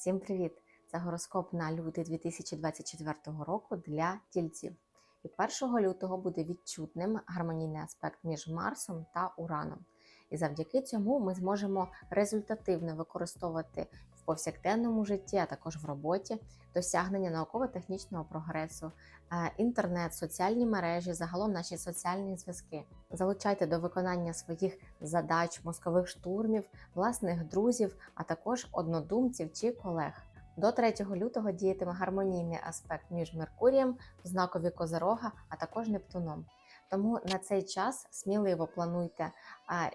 Всім привіт! Це гороскоп на лютий 2024 року для тільців. І 1 лютого буде відчутним гармонійний аспект між Марсом та Ураном. І завдяки цьому ми зможемо результативно використовувати повсякденному житті, а також в роботі досягнення науково-технічного прогресу, е, інтернет, соціальні мережі, загалом наші соціальні зв'язки. Залучайте до виконання своїх задач, мозкових штурмів, власних друзів, а також однодумців чи колег. До 3 лютого діятиме гармонійний аспект між Меркурієм знакові Козирога, а також Нептуном. Тому на цей час сміливо плануйте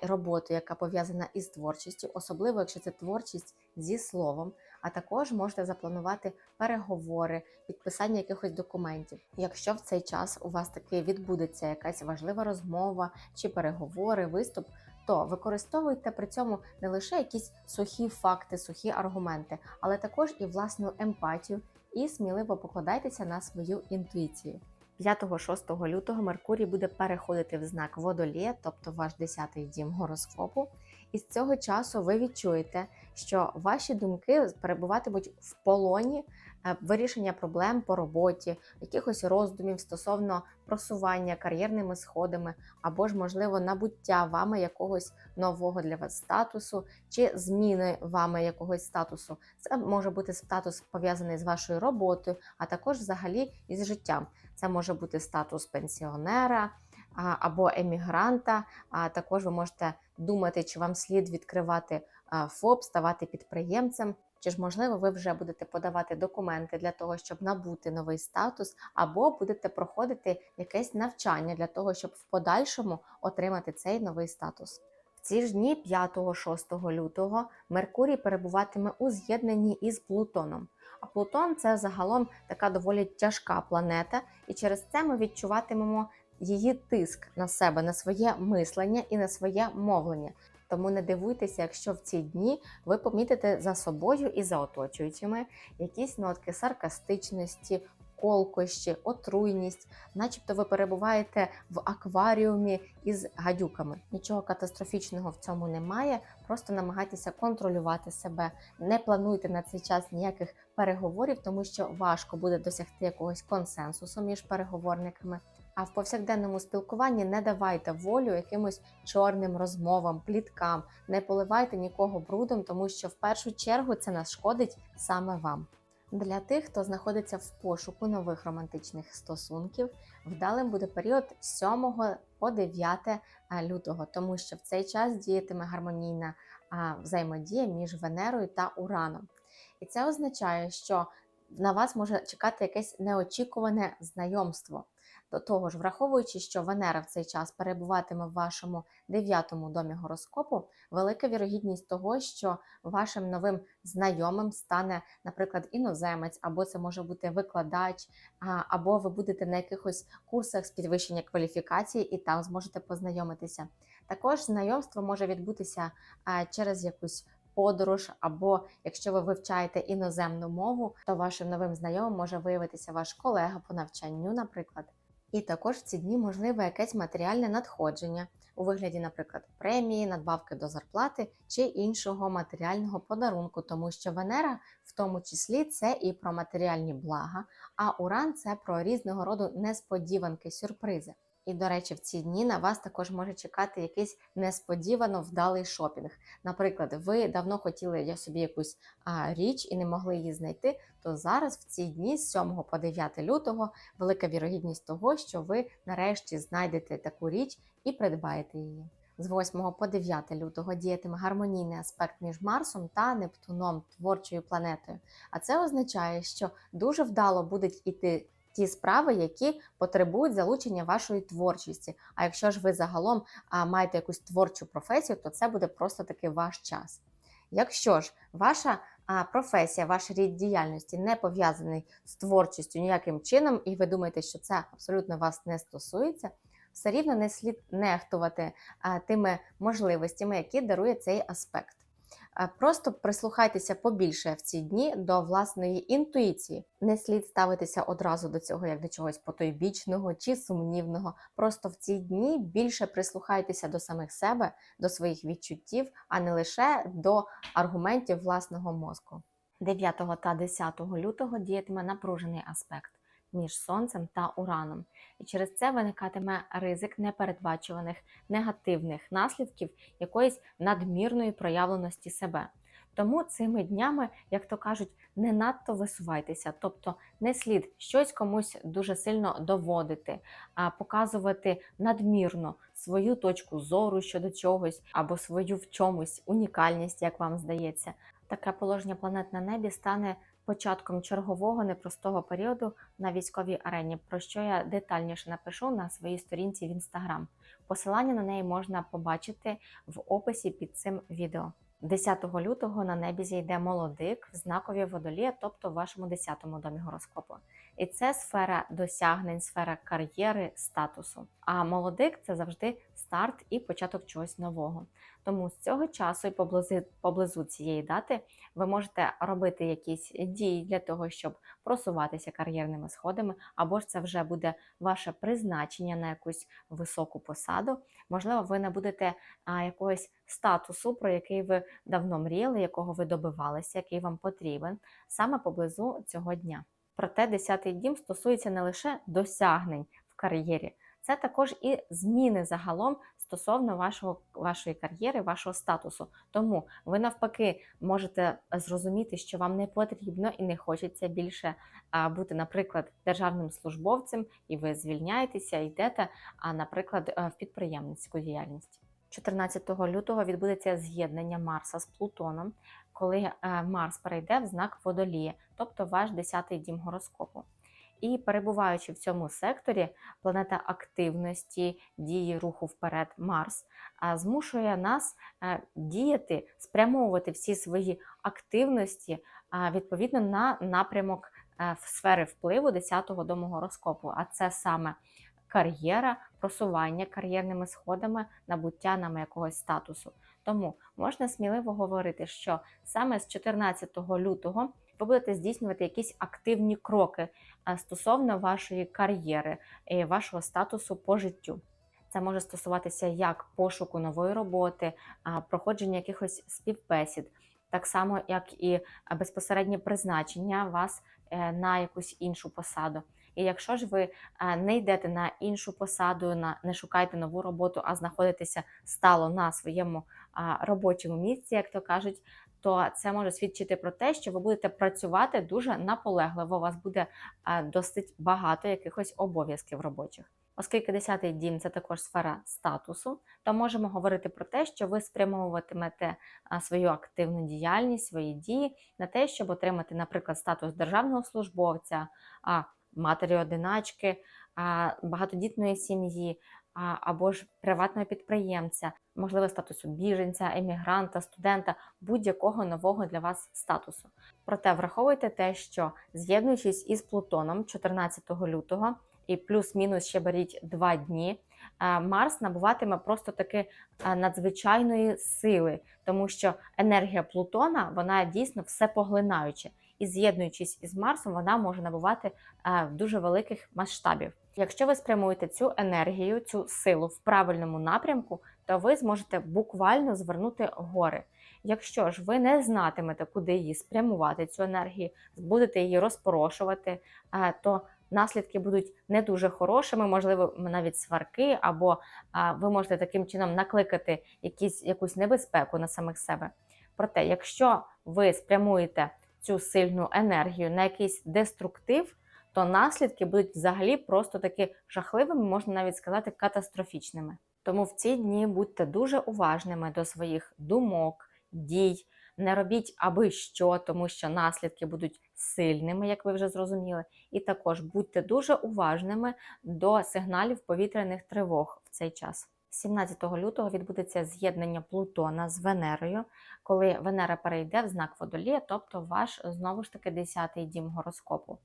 роботу, яка пов'язана із творчістю, особливо якщо це творчість зі словом. А також можете запланувати переговори, підписання якихось документів. Якщо в цей час у вас таки відбудеться якась важлива розмова чи переговори, виступ, то використовуйте при цьому не лише якісь сухі факти, сухі аргументи, але також і власну емпатію, і сміливо покладайтеся на свою інтуїцію. 5-6 лютого Меркурій буде переходити в знак Водолія, тобто ваш 10-й дім гороскопу. І з цього часу ви відчуєте, що ваші думки перебуватимуть в полоні е, вирішення проблем по роботі, якихось роздумів стосовно просування кар'єрними сходами, або ж, можливо, набуття вами якогось нового для вас статусу, чи зміни вами якогось статусу. Це може бути статус пов'язаний з вашою роботою, а також взагалі із життям. Це може бути статус пенсіонера або емігранта. А також ви можете думати, чи вам слід відкривати ФОП, ставати підприємцем. Чи ж можливо ви вже будете подавати документи для того, щоб набути новий статус, або будете проходити якесь навчання для того, щоб в подальшому отримати цей новий статус. В ці ж дні 5-6 лютого Меркурій перебуватиме у з'єднанні із Плутоном. А Плутон це загалом така доволі тяжка планета, і через це ми відчуватимемо її тиск на себе, на своє мислення і на своє мовлення. Тому не дивуйтеся, якщо в ці дні ви помітите за собою і за оточуючими якісь нотки саркастичності, колкощі, отруйність, начебто ви перебуваєте в акваріумі із гадюками. Нічого катастрофічного в цьому немає. Просто намагайтеся контролювати себе. Не плануйте на цей час ніяких переговорів, тому що важко буде досягти якогось консенсусу між переговорниками. А в повсякденному спілкуванні не давайте волю якимось чорним розмовам, пліткам, не поливайте нікого брудом, тому що в першу чергу це нашкодить саме вам. Для тих, хто знаходиться в пошуку нових романтичних стосунків, вдалим буде період з 7 по 9 лютого, тому що в цей час діятиме гармонійна взаємодія між Венерою та Ураном. І це означає, що на вас може чекати якесь неочікуване знайомство. До того ж, враховуючи, що Венера в цей час перебуватиме в вашому дев'ятому домі гороскопу, велика вірогідність того, що вашим новим знайомим стане, наприклад, іноземець, або це може бути викладач, або ви будете на якихось курсах з підвищення кваліфікації і там зможете познайомитися. Також знайомство може відбутися через якусь. Подорож, або якщо ви вивчаєте іноземну мову, то вашим новим знайомим може виявитися ваш колега по навчанню, наприклад. І також в ці дні можливе якесь матеріальне надходження у вигляді, наприклад, премії, надбавки до зарплати чи іншого матеріального подарунку, тому що Венера в тому числі це і про матеріальні блага, а Уран це про різного роду несподіванки, сюрпризи. І, до речі, в ці дні на вас також може чекати якийсь несподівано вдалий шопінг. Наприклад, ви давно хотіли собі якусь а, річ і не могли її знайти. То зараз в ці дні, з 7 по 9 лютого, велика вірогідність того, що ви нарешті знайдете таку річ і придбаєте її. З 8 по 9 лютого діятиме гармонійний аспект між Марсом та Нептуном, творчою планетою. А це означає, що дуже вдало будуть іти ті справи, які потребують залучення вашої творчості. А якщо ж ви загалом маєте якусь творчу професію, то це буде просто таки ваш час. Якщо ж ваша професія, ваш рід діяльності не пов'язаний з творчістю ніяким чином, і ви думаєте, що це абсолютно вас не стосується, все рівно не слід нехтувати а, тими можливостями, які дарує цей аспект. Просто прислухайтеся побільше в ці дні до власної інтуїції. Не слід ставитися одразу до цього як до чогось потойбічного чи сумнівного. Просто в ці дні більше прислухайтеся до самих себе, до своїх відчуттів, а не лише до аргументів власного мозку. 9 та 10 лютого діятиме напружений аспект між Сонцем та Ураном, і через це виникатиме ризик непередбачуваних негативних наслідків якоїсь надмірної проявленості себе. Тому цими днями, як то кажуть, не надто висувайтеся, тобто не слід щось комусь дуже сильно доводити, а показувати надмірно свою точку зору щодо чогось або свою в чомусь унікальність, як вам здається. Таке положення планет на небі стане початком чергового непростого періоду на військовій арені, про що я детальніше напишу на своїй сторінці в інстаграм. Посилання на неї можна побачити в описі під цим відео. 10 лютого на небі зійде молодик в знакові водолія, тобто в вашому 10-му домі гороскопу. І це сфера досягнень, сфера кар'єри, статусу. А молодик це завжди старт і початок чогось нового. Тому з цього часу і поблизу, поблизу цієї дати ви можете робити якісь дії для того, щоб просуватися кар'єрними сходами, або ж це вже буде ваше призначення на якусь високу посаду. Можливо, ви не будете а, якогось статусу, про який ви давно мріяли, якого ви добивалися, який вам потрібен, саме поблизу цього дня. Проте 10-й дім стосується не лише досягнень в кар'єрі, це також і зміни загалом стосовно вашого, вашої кар'єри, вашого статусу. Тому ви навпаки можете зрозуміти, що вам не потрібно і не хочеться більше бути, наприклад, державним службовцем, і ви звільняєтеся, йдете, а, наприклад, е, в підприємницьку діяльність. 14 лютого відбудеться з'єднання Марса з Плутоном, коли е, Марс перейде в знак водолія, тобто ваш 10-й дім гороскопу. І перебуваючи в цьому секторі, планета активності, дії руху вперед, Марс змушує нас е, діяти, спрямовувати всі свої активності відповідно на напрямок е, сфери впливу 10-го дому гороскопу. А це саме кар'єра, просування кар'єрними сходами, набуття нами якогось статусу. Тому можна сміливо говорити, що саме з 14 лютого ви будете здійснювати якісь активні кроки е, стосовно вашої кар'єри і вашого статусу по життю. Це може стосуватися як пошуку нової роботи, проходження якихось співбесід, так само як і безпосереднє призначення вас е, на якусь іншу посаду. І якщо ж ви е, не йдете на іншу посаду, на не шукаєте нову роботу, а знаходитеся стало на своєму робочому місці, як то кажуть, то це може свідчити про те, що ви будете працювати дуже наполегливо. У вас буде досить багато якихось обов'язків робочих. Оскільки 10-й дім це також сфера статусу, то можемо говорити про те, що ви спрямовуватимете свою активну діяльність, свої дії на те, щоб отримати, наприклад, статус державного службовця, матері одиначки, багатодітної сім'ї. Або ж приватного підприємця, можливо, статусу біженця, емігранта, студента, будь-якого нового для вас статусу. Проте враховуйте те, що з'єднуючись із Плутоном 14 лютого, і плюс-мінус ще беріть два дні. Марс набуватиме просто таки надзвичайної сили, тому що енергія Плутона вона дійсно всепоглинаюча. І з'єднуючись із Марсом, вона може набувати е, дуже великих масштабів. Якщо ви спрямуєте цю енергію, цю силу в правильному напрямку, то ви зможете буквально звернути гори. Якщо ж ви не знатимете, куди її спрямувати, цю енергію, будете її розпорошувати, е, то наслідки будуть не дуже хорошими, можливо, навіть сварки, або а, ви можете таким чином накликати якісь, якусь небезпеку на самих себе. Проте, якщо ви спрямуєте цю сильну енергію на якийсь деструктив, то наслідки будуть взагалі просто таки жахливими, можна навіть сказати, катастрофічними. Тому в ці дні будьте дуже уважними до своїх думок, дій. Не робіть аби що, тому що наслідки будуть сильними, як ви вже зрозуміли. І також будьте дуже уважними до сигналів повітряних тривог в цей час. 17 лютого відбудеться з'єднання Плутона з Венерою, коли Венера перейде в знак водолія, тобто ваш знову ж таки 10-й дім гороскопу.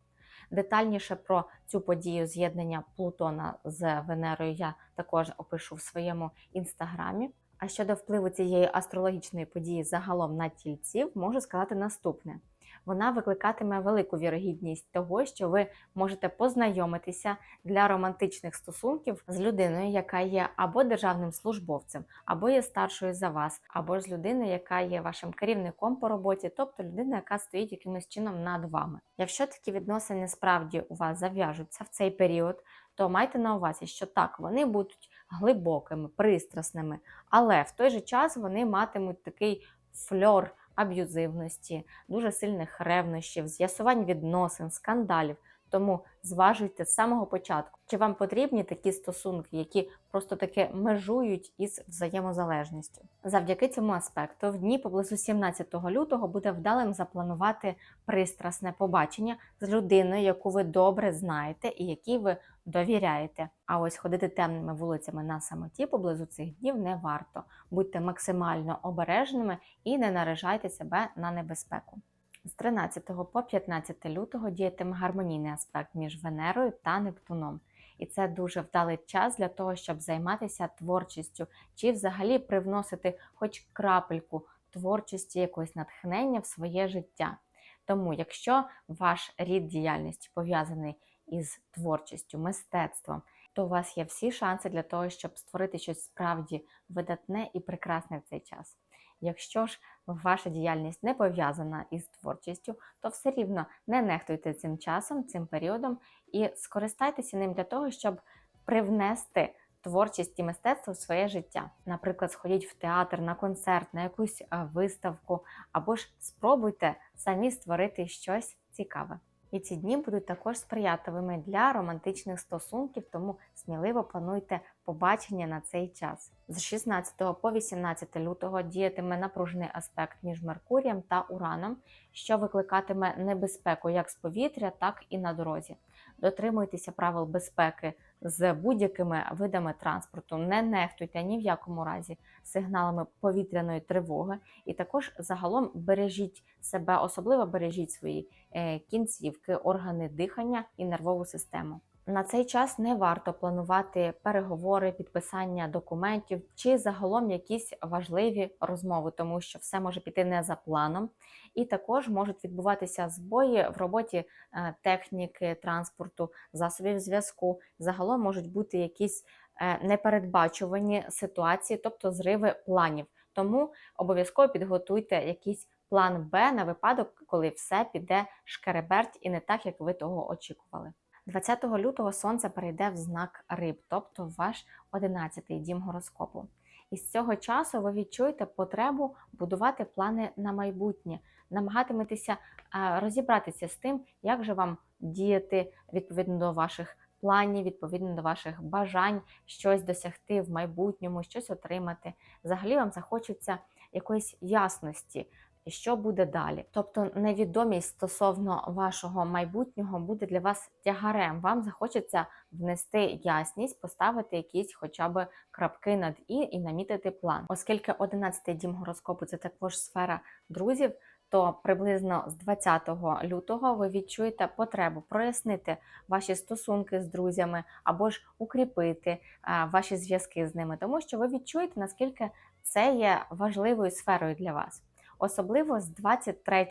Детальніше про цю подію з'єднання Плутона з Венерою я також опишу в своєму інстаграмі. А щодо впливу цієї астрологічної події загалом на тільців, можу сказати наступне: вона викликатиме велику вірогідність того, що ви можете познайомитися для романтичних стосунків з людиною, яка є або державним службовцем, або є старшою за вас, або з людиною, яка є вашим керівником по роботі, тобто людина, яка стоїть якимось чином над вами. Якщо такі відносини справді у вас зав'яжуться в цей період, то майте на увазі, що так, вони будуть глибокими, пристрасними, але в той же час вони матимуть такий фльор аб'юзивності, дуже сильних ревнощів, з'ясувань відносин, скандалів. Тому зважуйте з самого початку, чи вам потрібні такі стосунки, які просто таки межують із взаємозалежністю. Завдяки цьому аспекту, в дні поблизу 17 лютого буде вдалим запланувати пристрасне побачення з людиною, яку ви добре знаєте і якій ви довіряєте. А ось ходити темними вулицями на самоті поблизу цих днів не варто. Будьте максимально обережними і не наражайте себе на небезпеку. З 13 по 15 лютого діятиме гармонійний аспект між Венерою та Нептуном. І це дуже вдалий час для того, щоб займатися творчістю чи взагалі привносити хоч крапельку творчості, якогось натхнення в своє життя. Тому, якщо ваш рід діяльності пов'язаний із творчістю, мистецтвом, то у вас є всі шанси для того, щоб створити щось справді видатне і прекрасне в цей час. Якщо ж ваша діяльність не пов'язана із творчістю, то все рівно не нехтуйте цим часом, цим періодом і скористайтеся ним для того, щоб привнести творчість і мистецтво в своє життя. Наприклад, сходіть в театр, на концерт, на якусь виставку, або ж спробуйте самі створити щось цікаве. І ці дні будуть також сприятливими для романтичних стосунків, тому сміливо плануйте побачення на цей час. З 16 по 18 лютого діятиме напружений аспект між Меркурієм та Ураном, що викликатиме небезпеку як з повітря, так і на дорозі. Дотримуйтеся правил безпеки з будь-якими видами транспорту, не нехтуйте ні в якому разі сигналами повітряної тривоги, і також загалом бережіть себе, особливо бережіть свої е, кінцівки, органи дихання і нервову систему. На цей час не варто планувати переговори, підписання документів чи загалом якісь важливі розмови, тому що все може піти не за планом, і також можуть відбуватися збої в роботі е, техніки, транспорту, засобів зв'язку. Загалом можуть бути якісь е, непередбачувані ситуації, тобто зриви планів. Тому обов'язково підготуйте якийсь план Б на випадок, коли все піде шкереберть і не так, як ви того очікували. 20 лютого сонце перейде в знак риб, тобто ваш 11-й дім гороскопу. І з цього часу ви відчуєте потребу будувати плани на майбутнє, намагатиметеся розібратися з тим, як же вам діяти відповідно до ваших планів, відповідно до ваших бажань, щось досягти в майбутньому, щось отримати. Взагалі вам захочеться якоїсь ясності. Що буде далі? Тобто невідомість стосовно вашого майбутнього буде для вас тягарем. Вам захочеться внести ясність, поставити якісь хоча б крапки над і і намітити план. Оскільки 11-й дім гороскопу це також сфера друзів, то приблизно з 20 лютого ви відчуєте потребу прояснити ваші стосунки з друзями або ж укріпити а, ваші зв'язки з ними, тому що ви відчуєте, наскільки це є важливою сферою для вас. Особливо з 23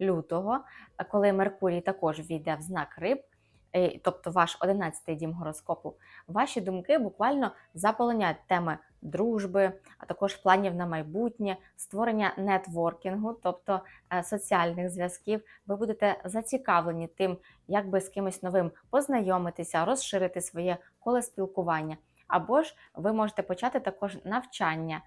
лютого, коли Меркурій також війде в знак риб, е, тобто ваш 11-й дім гороскопу, ваші думки буквально заполонять теми дружби, а також планів на майбутнє, створення нетворкінгу, тобто е, соціальних зв'язків. Ви будете зацікавлені тим, як би з кимось новим познайомитися, розширити своє коло спілкування. Або ж ви можете почати також навчання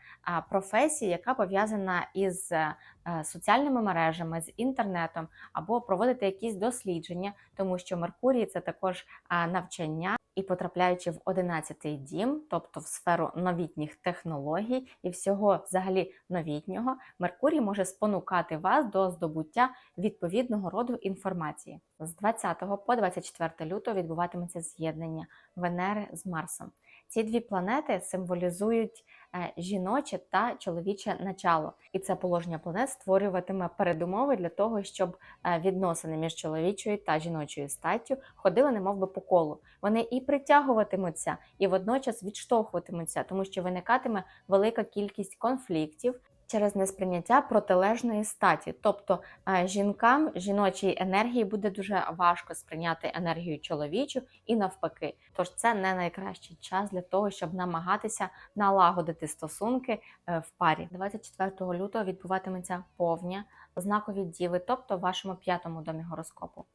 професії, яка пов'язана із е, соціальними мережами, з інтернетом, або проводити якісь дослідження, тому що Меркурій це також навчання. І потрапляючи в 11-й дім, тобто в сферу новітніх технологій і всього взагалі новітнього, Меркурій може спонукати вас до здобуття відповідного роду інформації. З 20 по 24 лютого відбуватиметься з'єднання Венери з Марсом. Ці дві планети символізують е, жіноче та чоловіче начало, і це положення планет створюватиме передумови для того, щоб е, відносини між чоловічою та жіночою статтю ходили, немов би по колу. Вони і притягуватимуться, і водночас відштовхуватимуться, тому що виникатиме велика кількість конфліктів. Через несприйняття протилежної статі. Тобто е, жінкам жіночій енергії буде дуже важко сприйняти енергію чоловічу і навпаки. Тож це не найкращий час для того, щоб намагатися налагодити стосунки е, в парі. 24 лютого відбуватиметься повня знакові діви, тобто в вашому п'ятому домі гороскопу.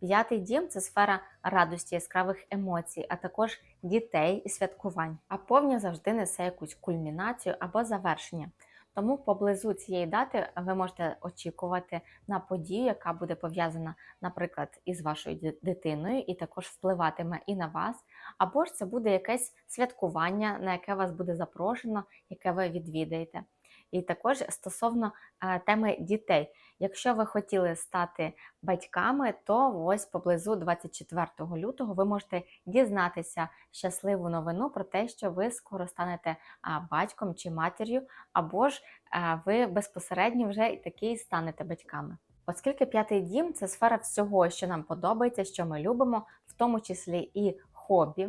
П'ятий дім це сфера радості, яскравих емоцій, а також дітей і святкувань. А повня завжди несе якусь кульмінацію або завершення. Тому поблизу цієї дати ви можете очікувати на подію, яка буде пов'язана, наприклад, із вашою дитиною, і також впливатиме і на вас. Або ж це буде якесь святкування, на яке вас буде запрошено, яке ви відвідаєте. І також стосовно е, теми дітей, якщо ви хотіли стати батьками, то ось поблизу 24 лютого ви можете дізнатися щасливу новину про те, що ви скоро станете батьком чи матір'ю, або ж ви безпосередньо вже і таки станете батьками. Оскільки п'ятий дім це сфера всього, що нам подобається, що ми любимо, в тому числі і хобі,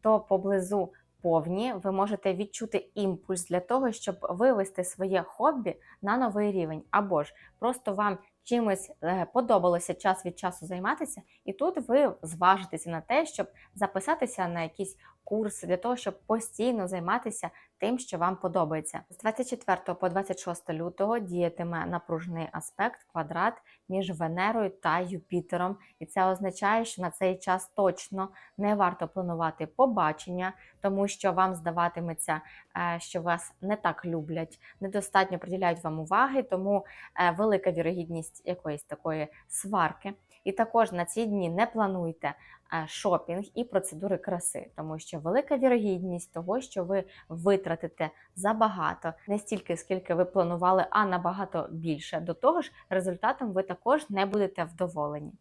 то поблизу повні ви можете відчути імпульс для того, щоб вивести своє хобі на новий рівень, або ж просто вам чимось е, подобалося час від часу займатися, і тут ви зважитеся на те, щоб записатися на якісь курси для того, щоб постійно займатися тим, що вам подобається. З 24 по 26 лютого діятиме напружений аспект квадрат між Венерою та Юпітером, і це означає, що на цей час точно не варто планувати побачення, тому що вам здаватиметься, е, що вас не так люблять, недостатньо приділяють вам уваги, тому е, велика вірогідність якоїсь такої сварки. І також на ці дні не плануйте е, шопінг і процедури краси, тому що велика вірогідність того, що ви витратите забагато, не стільки скільки ви планували, а набагато більше. До того ж, результатом ви також не будете вдоволені.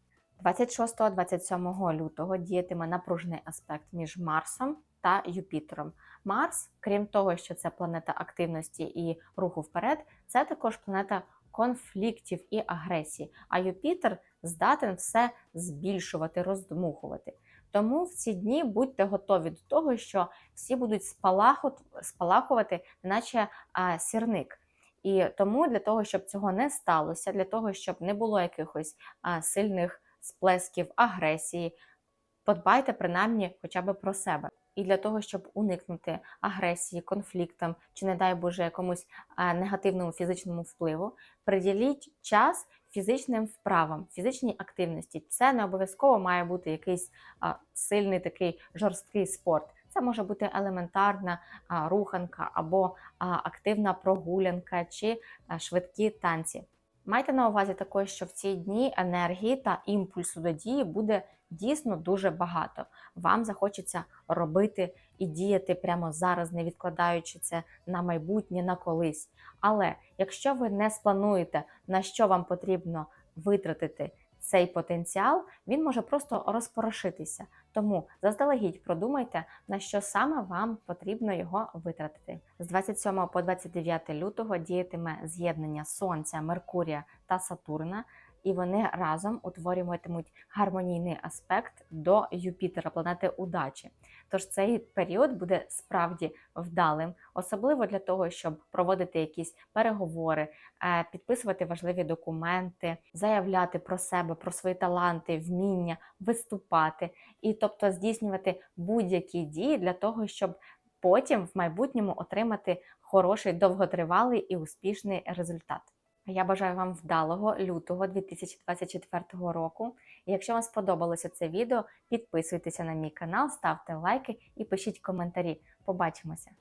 26-27 лютого діятиме напружений аспект між Марсом та Юпітером. Марс, крім того, що це планета активності і руху вперед, це також планета конфліктів і агресії. А Юпітер здатен все збільшувати, роздмухувати. Тому в ці дні будьте готові до того, що всі будуть спалаху- спалахувати, наче сірник. І тому для того, щоб цього не сталося, для того, щоб не було якихось сильних сплесків агресії, подбайте принаймні хоча б про себе. І для того, щоб уникнути агресії, конфліктам чи, не дай Боже, якомусь негативному фізичному впливу, приділіть час фізичним вправам, фізичній активності. Це не обов'язково має бути якийсь а, сильний такий жорсткий спорт. Це може бути елементарна а, руханка або а, активна прогулянка чи а, швидкі танці. Майте на увазі також, що в ці дні енергії та імпульсу до дії буде дійсно дуже багато. Вам захочеться робити і діяти прямо зараз, не відкладаючи це на майбутнє, на колись. Але якщо ви не сплануєте, на що вам потрібно витратити цей потенціал, він може просто розпорошитися. Тому заздалегідь продумайте, на що саме вам потрібно його витратити. З 27 по 29 лютого діятиме з'єднання Сонця, Меркурія та Сатурна, і вони разом утворюватимуть гармонійний аспект до Юпітера, планети удачі. Тож цей період буде справді вдалим, особливо для того, щоб проводити якісь переговори, е, підписувати важливі документи, заявляти про себе, про свої таланти, вміння, виступати, і тобто здійснювати будь-які дії для того, щоб потім в майбутньому отримати хороший довготривалий і успішний результат. Я бажаю вам вдалого лютого 2024 року. І якщо вам сподобалося це відео, підписуйтеся на мій канал, ставте лайки і пишіть коментарі. Побачимося!